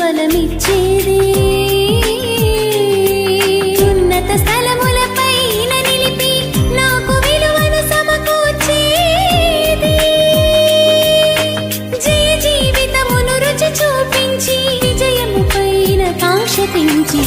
బలమిచ్చేది. ఉన్నత స్థలముల పైన నిలిపి నాకు విలువను సమకూర్చేది. జయ జీవితమును రుచి చూపించి విజయము పైన కాంక్ష పెంచి